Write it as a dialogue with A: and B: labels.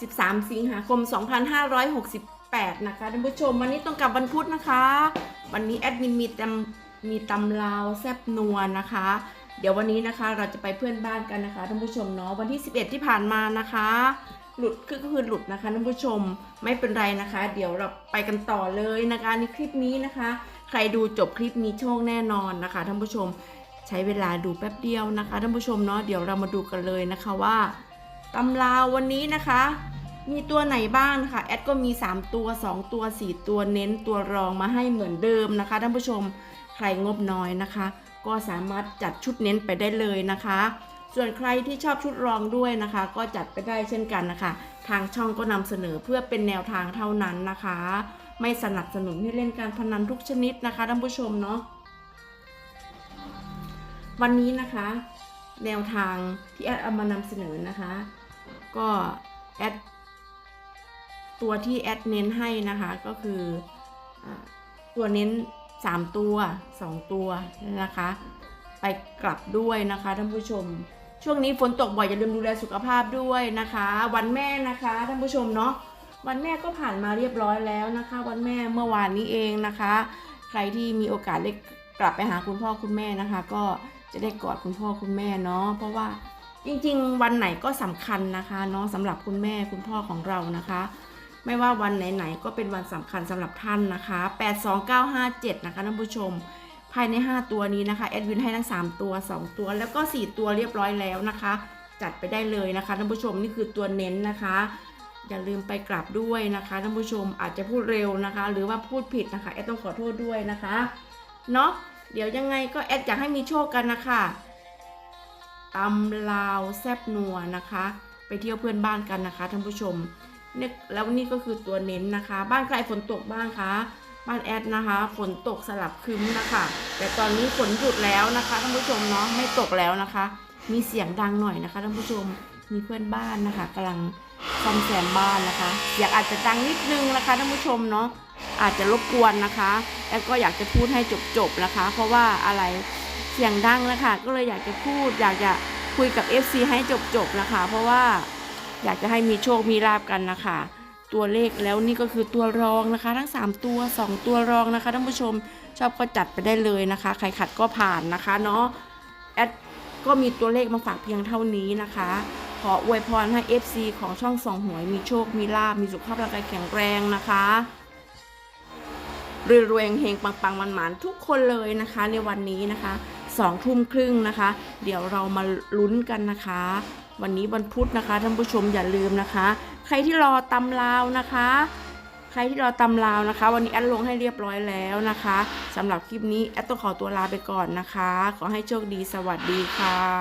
A: 13 สิงหาคม 2568 นะคะท่านผู้ชม วันนี้ต้องกับวันพุธนะคะ วันนี้แอดมินมีตำมีตำลาวแซบนัวนะคะ เดี๋ยววันนี้นะคะเราจะไปเพื่อนบ้านกันนะคะท่านผู้ชมเนาะวันที่ 11 ที่ผ่านมานะคะ หลุดคือก็คือหลุดนะคะท่านผู้ชมไม่เป็นไรนะคะ เดี๋ยวเราไปกันต่อเลยนะคะในคลิปนี้นะคะ ใครดูจบคลิปมีโชคแน่นอนนะคะท่านผู้ชมใช้เวลาดูแป๊บเดียวนะคะท่านผู้ชมเนาะเดี๋ยวเรามาดูกันเลยนะคะว่า ตำราวันนี้นะคะ มีตัวไหนบ้างนะคะแอดก็มี 3 ตัว 2 ตัว 4 ตัวเน้นตัวรองมาให้เหมือนเดิมนะคะท่านผู้ชมใครงบน้อยนะคะ ก็สามารถจัดชุดเน้นไปได้เลยนะคะ ส่วนใครที่ชอบชุดรองด้วยนะคะ ก็จัดไปได้เช่นกันนะคะ ทางช่องก็นำเสนอเพื่อเป็นแนวทางเท่านั้นนะคะ ไม่สนับสนุนให้เล่นการพนันทุกชนิดนะคะท่านผู้ชมเนาะวันนี้นะคะ แนวทางที่แอดเอามานำเสนอนะคะ ก็แอดตัวที่แอดเน้นให้นะคะก็คืออตัวเน้น 3 ตัว 2 ตัวนะคะ ไปกลับด้วยนะคะท่านผู้ชม ช่วงนี้ฝนตกบ่อยอย่าลืมดูแลสุขภาพด้วยนะคะ วันแม่นะคะท่านผู้ชมเนาะวันแม่ก็ผ่านมาเรียบร้อยแล้วนะคะ วันแม่เมื่อวานนี้เองนะคะ ใครที่มีโอกาสได้กลับไปหาคุณพ่อคุณแม่นะคะ ก็จะได้กอดคุณพ่อคุณแม่เนาะเพราะว่า จริงๆ วันไหนก็สำคัญนะคะเนาะสำหรับคุณแม่คุณพ่อของเรานะคะ ไม่ว่าวันไหนๆก็เป็นวันสำคัญสำหรับท่านนะคะ 82957 นะคะท่านผู้ชม ภายใน 5 ตัวนี้นะคะแอดวินให้ทั้ง 3 ตัว 2 ตัว แล้วก็ 4 ตัวเรียบร้อยแล้วนะคะ จัดไปได้เลยนะคะท่านผู้ชมนี่คือตัวเน้นนะคะ อย่าลืมไปกลับด้วยนะคะท่านผู้ชมอาจจะพูดเร็วนะคะ หรือว่าพูดผิดนะคะแอดต้องขอโทษด้วยนะคะเนาะเดี๋ยวยังไงก็แอดอยากให้มีโชคกันนะคะ ตำลาวแซบนัวนะคะ ไปเที่ยวเพื่อนบ้านกันนะคะท่านผู้ชมเนี่ยแล้วนี่ก็คือตัวเน้นนะคะ บ้านใครฝนตกบ้างคะบ้านแอดนะคะฝนตกสลับคึ้มนะคะ แต่ตอนนี้ฝนหยุดแล้วนะคะท่านผู้ชมเนาะไม่ตกแล้วนะคะ มีเสียงดังหน่อยนะคะท่านผู้ชมมีเพื่อนบ้านนะคะกำลังซ่อมแซมบ้านนะคะเสียงอาจจะดังนิดนึงนะคะท่านผู้ชมเนาะอาจจะรบกวนนะคะแอดก็อยากจะพูดให้จบๆนะคะ เพราะว่าอะไร เสียงดังนะคะ ก็เลยอยากจะพูด อยากจะคุยกับ FC ให้จบๆนะคะ เพราะว่าอยากจะให้มีโชคมีลาบกันนะคะ ตัวเลขแล้วนี่ก็คือตัวรองนะคะ ทั้ง 3 ตัว 2 ตัวรองนะคะท่านผู้ชมชอบก็จัดไปได้เลยนะคะ ใครขัดก็ผ่านนะคะเนาะแอดก็มีตัวเลขมาฝากเพียงเท่านี้นะคะ ขออวยพรให้ FC ของช่องสองหวยมีโชคมีลาบมีสุขภาพร่างกายแข็งแรงนะคะรวยๆเฮงปังๆมันๆทุกคนเลยนะคะในวันนี้นะคะ สองทุ่มครึ่งนะคะ เดี๋ยวเรามาลุ้นกันนะคะ วันนี้วันพุธนะคะท่านผู้ชมอย่าลืมนะคะ ใครที่รอตำลาวนะคะ ใครที่รอตำลาวนะคะ วันนี้แอดลงให้เรียบร้อยแล้วนะคะสำหรับคลิปนี้แอดต้องขอตัวลาไปก่อนนะคะ ขอให้โชคดีสวัสดีค่ะ